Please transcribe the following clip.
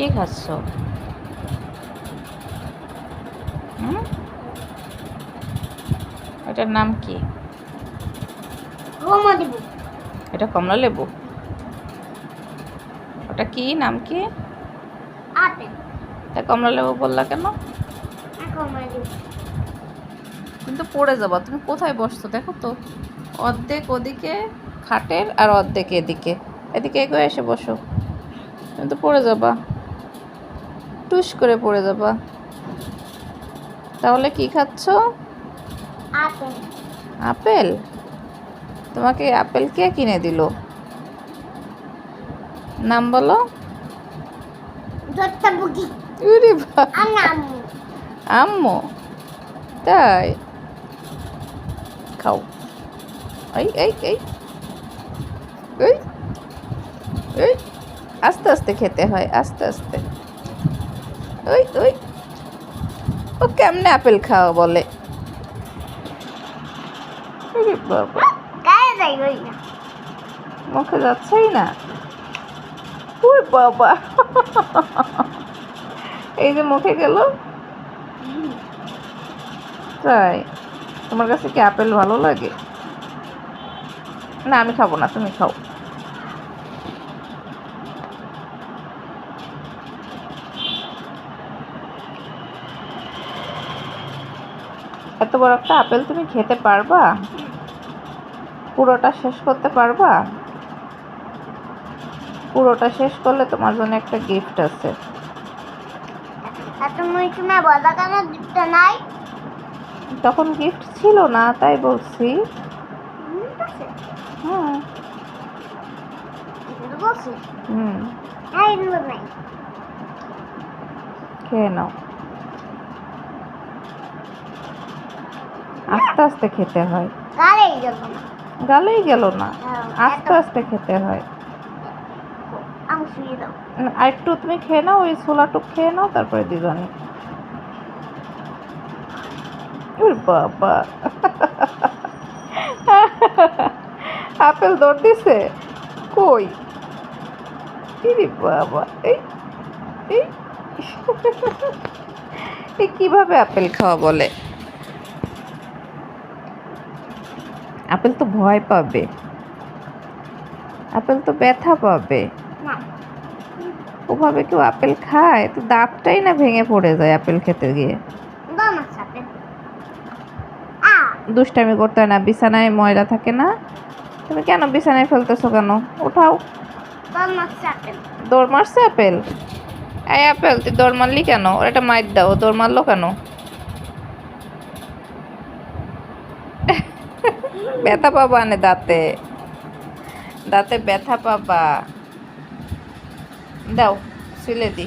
কে খাচ্ছ? হুম? এটার নাম কি? এটা কমলা লেবু? ওটা কি? নাম কি? তা কমলা লেবু বললা কেন? কিন্তু পড়ে যাবা তুমি কোথায় বসছো? দেখো তো। অর্ধেক ওদিকে খাটের আর অর্ধেক এদিকে। এদিকে এগোয় এসে বসো। তুমি তো পড়ে যাবা। টুস করে পড়ে যাবা। তাহলে কি খাচ্ছ? আপেল। আপেল? তোমাকে আপেল কে কিনে দিল? নাম বলো। আম্মু? তাই? খাও। এই এই এই। এই এই। আস্তে আস্তে খেতে হয় আস্তে আস্তে। ওই ওই। ও কেমনে আপেল খাওয়া বলে? মুখে যাচ্ছেই না। ওই বাবা। এই যে মুখে গেল। তাই তোমার কাছে কি আপেল ভালো লাগে? না আমি খাব না তুমি খাও। এত বড় একটা আপেল তুমি খেতে পারবা? পুরোটা শেষ করতে পারবা? পুরোটা শেষ করলে তোমার জন্য একটা গিফট আছে। তখন গিফট ছিল না তাই বলছি। হুম, হুম। হ্যাঁ খেয়ে নাও। আস্তে আস্তে খেতে হয়। গাড়ি গেল না। গালেই গেল না। হ্যাঁ, আস্তে আস্তে খেতে হয়। আর একটু তুমি খেয়ে নাও ওই ছোলাটুক খেয়ে নাও তারপরে দিবানি বাবা। আপেল দৌড় দিছে? কই? ইরে বাবা এই এই কীভাবে আপেল খাওয়া বলে? আপেল তো ভয় পাবে। আপেল তো ব্যথা পাবে। ওভাবে কেউ আপেল খায় তো দাঁতটাই না ভেঙে পড়ে যায় আপেল খেতে গিয়ে। দুষ্টামি করতে হয় না বিছানায় ময়লা থাকে না। তুমি কেন বিছানায় ফেলতেছো কেন? ওঠাও। দৌড় মারছে আপেল? এই আপেল তুই দৌড় মারলি কেন? ওর একটা মাইর দাও দৌড় মারলো কেন? ব্যথা পাবা নে দাঁতে। দাঁতে ব্যথা পাবা। দাও সিলে দি।